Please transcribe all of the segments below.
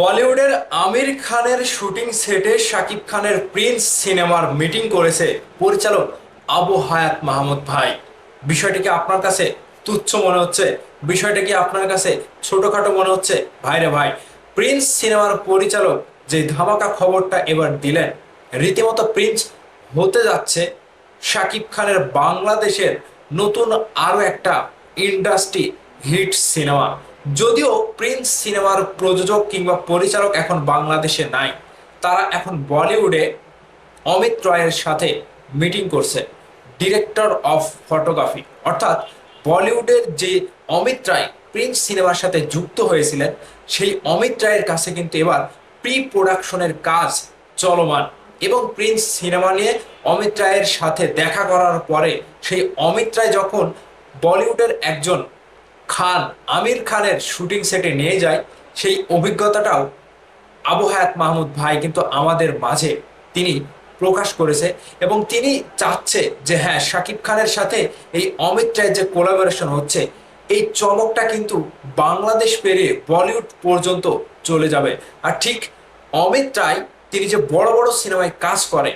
বলিউডের আমির খানের শুটিং সেটে শাকিব খানের প্রিন্স সিনেমার মিটিং করেছে পরিচালক আবু হায়াত মাহমুদ ভাই। বিষয়টিকে আপনার কাছে তুচ্ছ মনে হচ্ছে বিষয়টা কি আপনার কাছে ছোটখাটো মনে হচ্ছে। ভাইরে ভাই, প্রিন্স সিনেমার পরিচালক যে ধামাকা খবরটা এবার দিলেন, রীতিমতো প্রিন্স হতে যাচ্ছে শাকিব খানের বাংলাদেশের নতুন আরও একটা ইন্ডাস্ট্রি হিট সিনেমা। যদিও প্রিন্স সিনেমার প্রযোজক কিংবা পরিচালক এখন বাংলাদেশে নাই, তারা এখন বলিউডে অমিত রয়ের সাথে মিটিং করছে, ডিরেক্টর অফ ফটোগ্রাফি। অর্থাৎ বলিউডের যে অমিত রায় প্রিন্স সিনেমার সাথে যুক্ত হয়েছিলেন, সেই অমিত রায়ের কাছে কিন্তু এবার প্রি প্রোডাকশনের কাজ চলমান এবং প্রিন্স সিনেমা নিয়ে অমিত রায়ের সাথে দেখা করার পরে সেই অমিত রায় যখন বলিউডের একজন খান আমির খানের শুটিং সেটে নিয়ে যায়, সেই অভিজ্ঞতাটাও আবু হায়াত মাহমুদ ভাই কিন্তু আমাদের মাঝে তিনি প্রকাশ করেছে এবং তিনি চাচ্ছে যে হ্যাঁ শাকিব খানের সাথে এই অমিত রায়ের যে কোলাবোরেশন হচ্ছে, এই চমকটা কিন্তু বাংলাদেশ পেরিয়ে বলিউড পর্যন্ত চলে যাবে। আর ঠিক অমিত রায়, তিনি যে বড় বড় সিনেমায় কাজ করে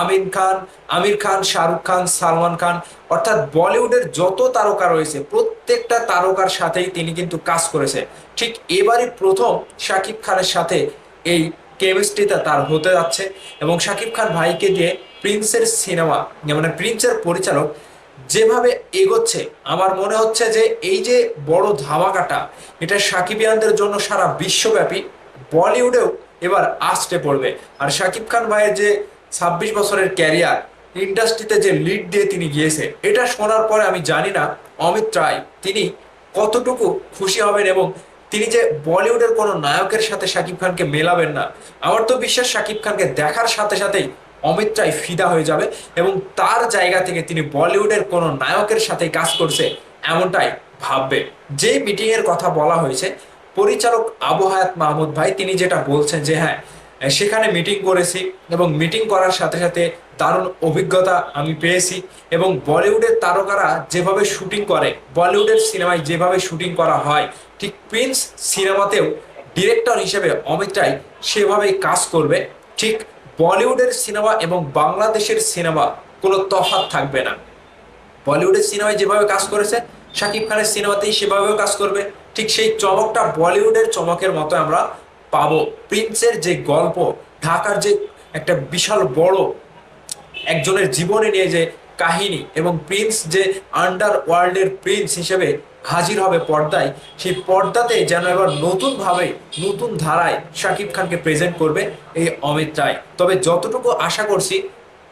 আমিন খান, আমির খান, শাহরুখ খান, সালমান খান, অর্থাৎ বলিউডের যত তারকা রয়েছে, প্রত্যেকটা তারকার সাথেই তিনি কিন্তু কাজ করেছে। ঠিক এবারই প্রথম শাকিব খানের সাথে এই কেমিস্ট্রিটা তার হতে যাচ্ছে এবং শাকিব খান ভাইকে দিয়ে প্রিন্সের সিনেমা মানে প্রিন্সের পরিচালক যেভাবে এগোচ্ছে, আমার মনে হচ্ছে যে এই যে বড় ধামাকাটা, এটা সাকিবিয়ানদের জন্য সারা বিশ্বব্যাপী, বলিউডেও এবার আসতে পড়বে। আর শাকিব খান ভাইয়ের যে ছাব্বিশ বছরের ক্যারিয়ার ইন্ডাস্ট্রিতে যে লিড দিয়ে তিনি গিয়েছে, এটা শোনার পরে আমি জানি না অমিত রায় তিনি কতটুকু খুশি হবেন এবং তিনি যে বলিউডের কোনো নায়কের সাথে শাকিব খানকে মেলাবেন না। আমার তো বিশ্বাস শাকিব খানকে দেখার সাথে সাথেই অমিত রায় ফিদা হয়ে যাবে এবং তার জায়গা থেকে তিনি বলিউডের কোনো নায়কের সাথে কাজ করছে এমনটাই ভাববে। যে মিটিং এর কথা বলা হয়েছে, পরিচালক আবু হায়াত মাহমুদ ভাই, তিনি যেটা বলছেন যে হ্যাঁ সেখানে মিটিং করেছি এবং মিটিং করার সাথে সাথে দারুণ অভিজ্ঞতা আমি পেয়েছি এবং বলিউডের তারকারা যেভাবে শুটিং করে, বলিউডের সিনেমায় যেভাবে শুটিং করা হয়, ঠিক প্রিন্স সিনেমাতেও ডিরেক্টর হিসেবে অমিত রায় সেভাবেই কাজ করবে, ঠিক বলিউডের সিনেমা এবং বাংলাদেশের সিনেমা কোনো তফাৎ থাকবে না। বলিউডের সিনেমায় যেভাবে কাজ করেছে, শাকিব খানের সিনেমাতেই সেভাবেও কাজ করবে, ঠিক সেই চমকটা বলিউডের চমকের মতো আমরা পাবো। প্রিন্সের যে গল্প, ঢাকার যে একটা বিশাল বড় একজনের জীবনে নিয়ে যে কাহিনী এবং প্রিন্স যে আন্ডার ওয়ার্ল্ডের প্রিন্স হিসেবে হাজির হবে পর্দায়, সেই পর্দাতে যেন এবার নতুনভাবে, নতুন ধারায় শাকিব খানকে প্রেজেন্ট করবে এই অমিত রায়। তবে যতটুকু আশা করছি,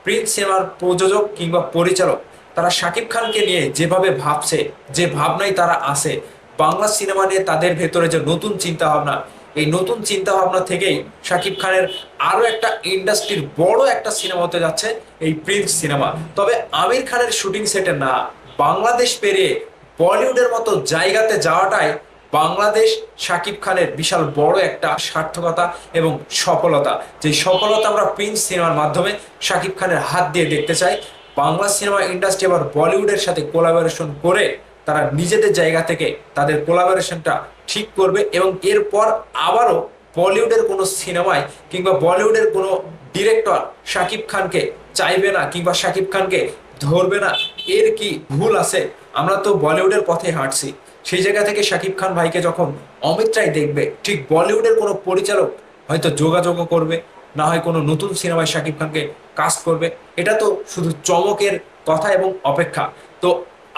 প্রিন্স সিনেমার প্রযোজক কিংবা পরিচালক, তারা শাকিব খানকে নিয়ে যেভাবে ভাবছে, যে ভাবনায় তারা আসে বাংলা সিনেমা নিয়ে তাদের ভেতরে যে নতুন চিন্তা ভাবনা এই নতুন চিন্তা ভাবনা থেকেই শাকিব খানের আরও একটা ইন্ডাস্ট্রির বড় একটা সিনেমা হতে যাচ্ছে, এই প্রিন্স সিনেমা। তবে আমির খানের শুটিং সেটে না, বাংলাদেশ পেরিয়ে বলিউডের মতো জায়গাতে যাওয়াটাই বাংলাদেশ শাকিব খানের বিশাল বড় একটা সার্থকতা এবং সফলতা। যে সফলতা আমরা প্রিন্স সিনেমার মাধ্যমে শাকিব খানের হাত দিয়ে দেখতে চাই, বাংলা সিনেমা ইন্ডাস্ট্রি আবার বলিউডের সাথে কোলাবোরেশন করে তারা নিজেদের জায়গা থেকে তাদের কোলাবোরেশনটা ঠিক করবে এবং এরপর আবারও বলিউডের কোনো সিনেমায় কিংবা বলিউডের কোনো ডিরেক্টর শাকিব খানকে চাইবে না কিংবা শাকিব খানকে ধরবে না, এর কি ভুল আছে? আমরা তো বলিউডের পথে হাঁটছি। সেই জায়গা থেকে শাকিব খান ভাইকে যখন অমিত রায় দেখবে, ঠিক বলিউডের কোনো পরিচালক হয়তো যোগাযোগও করবে, না হয় কোনো নতুন সিনেমায় শাকিব খানকে কাজ করবে। এটা তো শুধু চমকের কথা এবং অপেক্ষা। তো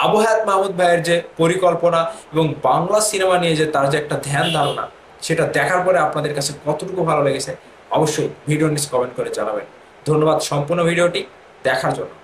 আবু হায়াত মাহমুদ ভাইয়ের যে পরিকল্পনা এবং বাংলা সিনেমা নিয়ে যে তার যে একটা ধ্যান ধারণা, সেটা দেখার পরে আপনাদের কাছে কতটুকু ভালো লেগেছে, অবশ্যই ভিডিও নিচে কমেন্ট করে জানাবেন। ধন্যবাদ সম্পূর্ণ ভিডিওটি, দেখার জন্য।